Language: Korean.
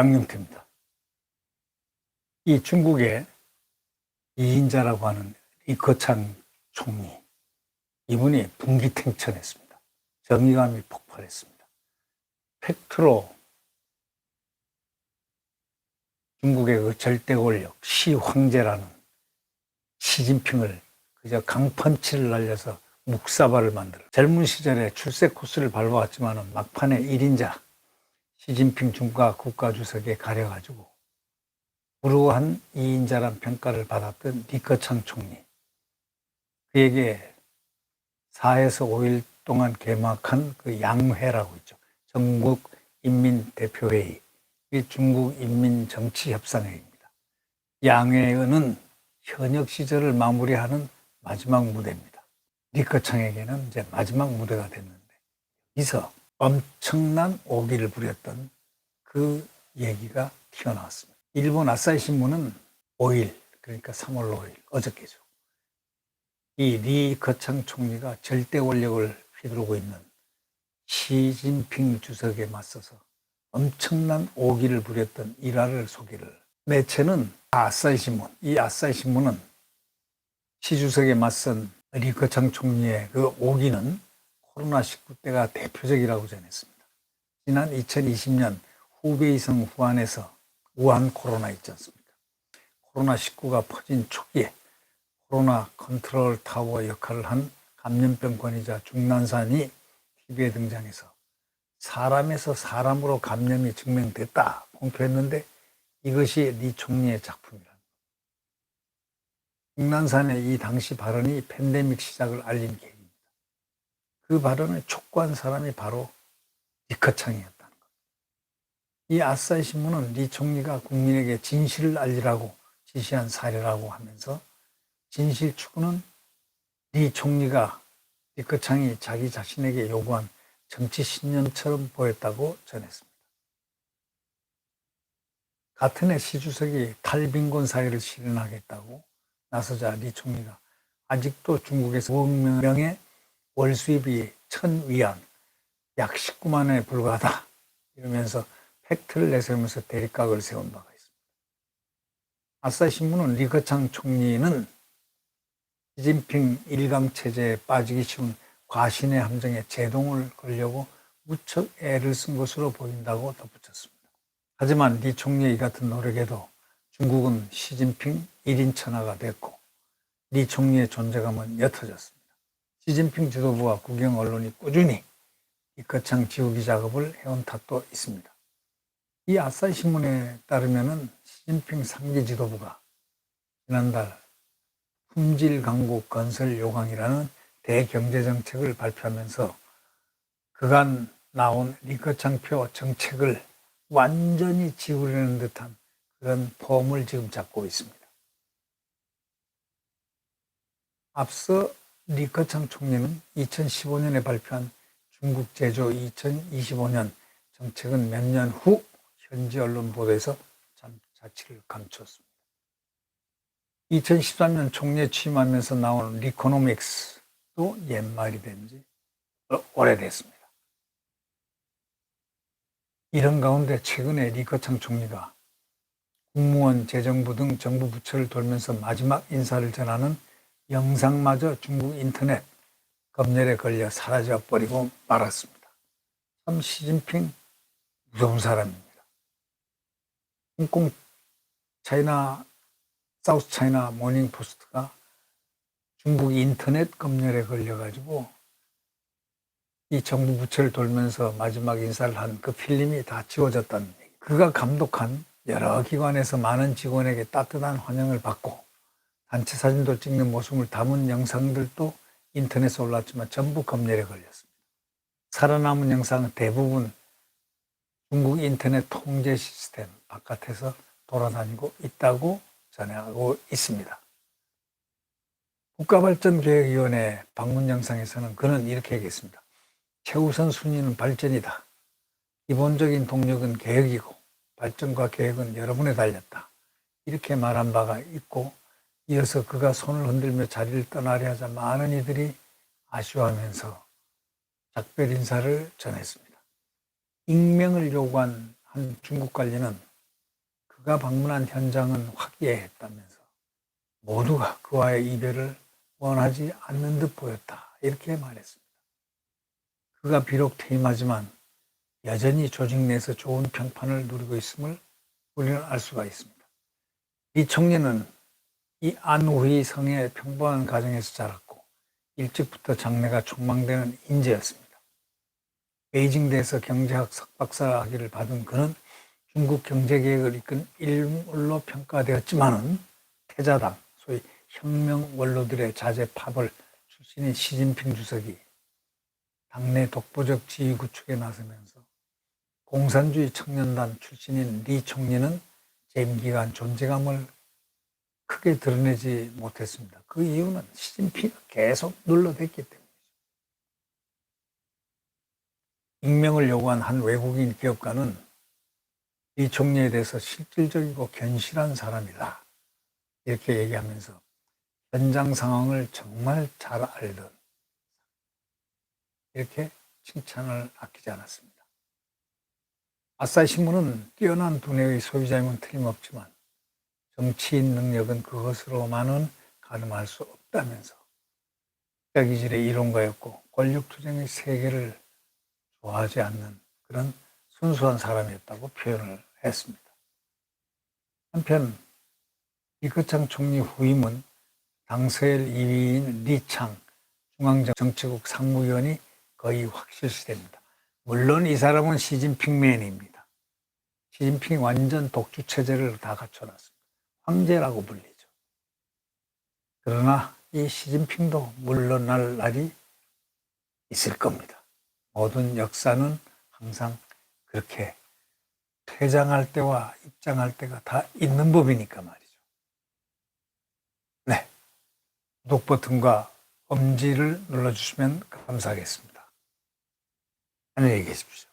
양용태입니다. 이 중국의 이인자라고 하는 리커창 총리 이분이 분기탱천했습니다. 정의감이 폭발했습니다. 팩트로 중국의 그 절대 권력 시 황제라는 시진핑을 그저 강펀치를 날려서 묵사발을 만들어 젊은 시절에 출세 코스를 밟아왔지만 막판에 1인자 시진핑 중과 국가주석에 가려가지고 불우한 2인자란 평가를 받았던 리커창 총리 그에게 4에서 5일 동안 개막한 그 양회라고 있죠. 전국 인민대표회의, 이 중국 인민정치협상회의입니다. 양회는 현역 시절을 마무리하는 마지막 무대입니다. 리커창에게는 이제 마지막 무대가 됐는데 여기서 엄청난 오기를 부렸던 그 얘기가 튀어나왔습니다. 일본 아사히 신문은 5일, 그러니까 3월 5일, 어저께죠. 이 리커창 총리가 절대 권력을 휘두르고 있는 시진핑 주석에 맞서서 엄청난 오기를 부렸던 일화를 소개를 매체는 아사히 신문, 이 아사히 신문은 시 주석에 맞선 리커창 총리의 그 오기는 코로나19 때가 대표적이라고 전했습니다. 지난 2020년 후베이성 후안에서 우한 코로나 있지 않습니까? 코로나19가 퍼진 초기에 코로나 컨트롤 타워 역할을 한 감염병 권위자 중난산이 TV에 등장해서 사람에서 사람으로 감염이 증명됐다 공표했는데 이것이 리 총리의 작품이라. 중난산의 이 당시 발언이 팬데믹 시작을 알린 계기입니다. 그 발언을 촉구한 사람이 바로 리커창이었다는 것. 이 아싸이 신문은 리 총리가 국민에게 진실을 알리라고 지시한 사례라고 하면서 진실 추구는 리 총리가 리커창이 자기 자신에게 요구한 정치 신념처럼 보였다고 전했습니다. 같은 해 시주석이 탈빈곤 사회를 실현하겠다고 나서자 리 총리가 아직도 중국에서 5억 명의 월 수입이 천 위안, 약 19만 원에 불과하다. 이러면서 팩트를 내세우면서 대립각을 세운 바가 있습니다. 아싸 신문은 리커창 총리는 시진핑 일강 체제에 빠지기 쉬운 과신의 함정에 제동을 걸려고 무척 애를 쓴 것으로 보인다고 덧붙였습니다. 하지만 리 총리의 이 같은 노력에도 중국은 시진핑 1인 천하가 됐고 리 총리의 존재감은 옅어졌습니다. 시진핑 지도부와 국영 언론이 꾸준히 이 거창 지우기 작업을 해온 탓도 있습니다. 이 아싸이 신문에 따르면 시진핑 3기 지도부가 지난달 품질 강국 건설 요강이라는 대경제 정책을 발표하면서 그간 나온 리커창표 정책을 완전히 지우려는 듯한 그런 폼을 지금 잡고 있습니다. 앞서 리커창 총리는 2015년에 발표한 중국 제조 2025년 정책은 몇 년 후 현지 언론 보도에서 자치를 감췄습니다. 2013년 총리에 취임하면서 나온 리코노믹스도 옛말이 된 지 오래됐습니다. 이런 가운데 최근에 리커창 총리가 국무원, 재정부 등 정부 부처를 돌면서 마지막 인사를 전하는 영상마저 중국 인터넷 검열에 걸려 사라져 버리고 말았습니다. 참 시진핑 무서운 사람입니다. 홍콩 차이나 사우스 차이나 모닝 포스트가 중국 인터넷 검열에 걸려 가지고 이 정부 부처를 돌면서 마지막 인사를 한 그 필름이 다 지워졌다는 얘기. 그가 감독한 여러 기관에서 많은 직원에게 따뜻한 환영을 받고 단체 사진도 찍는 모습을 담은 영상들도 인터넷에 올랐지만 전부 검열에 걸렸습니다. 살아남은 영상은 대부분 중국 인터넷 통제 시스템 바깥에서 돌아다니고 있다고 전하고 있습니다. 국가발전계획위원회 방문 영상에서는 그는 이렇게 얘기했습니다. 최우선 순위는 발전이다. 기본적인 동력은 계획이고 발전과 계획은 여러분에 달렸다. 이렇게 말한 바가 있고 이어서 그가 손을 흔들며 자리를 떠나려 하자 많은 이들이 아쉬워하면서 작별 인사를 전했습니다. 익명을 요구한 한 중국 관리는 그가 방문한 현장은 화기애애했다면서 모두가 그와의 이별을 원하지 않는 듯 보였다. 이렇게 말했습니다. 그가 비록 퇴임하지만 여전히 조직 내에서 좋은 평판을 누리고 있음을 우리는 알 수가 있습니다. 이 청년은 이 안후이 성의 평범한 가정에서 자랐고 일찍부터 장래가 촉망되는 인재였습니다. 베이징대에서 경제학 석박사 학위를 받은 그는 중국 경제개혁을 이끈 일물로 평가되었지만은 태자당, 소위 혁명 원로들의 자제 파벌 출신인 시진핑 주석이 당내 독보적 지위 구축에 나서면서 공산주의 청년단 출신인 리 총리는 재임 기간 존재감을 크게 드러내지 못했습니다. 그 이유는 시진핑이 계속 눌러댔기 때문이죠. 익명을 요구한 한 외국인 기업가는 이 총리에 대해서 실질적이고 견실한 사람이다. 이렇게 얘기하면서 현장 상황을 정말 잘 알던 이렇게 칭찬을 아끼지 않았습니다. 아싸 신문은 뛰어난 두뇌의 소유자임은 틀림없지만 정치인 능력은 그것으로만은 가늠할 수 없다면서 기질의 이론가였고 권력투쟁의 세계를 좋아하지 않는 그런 순수한 사람이었다고 표현을 했습니다. 한편 리커창 총리 후임은 당서열 2위인 리창 중앙정치국 상무위원이 거의 확실시됩니다. 물론 이 사람은 시진핑 맨입니다. 시진핑이 완전 독주 체제를 다 갖춰놨습니다. 황제라고 불리죠. 그러나 이 시진핑도 물러날 날이 있을 겁니다. 모든 역사는 항상 그렇게 퇴장할 때와 입장할 때가 다 있는 법이니까 말이죠. 네. 구독 버튼과 엄지를 눌러주시면 감사하겠습니다. 안녕히 계십시오.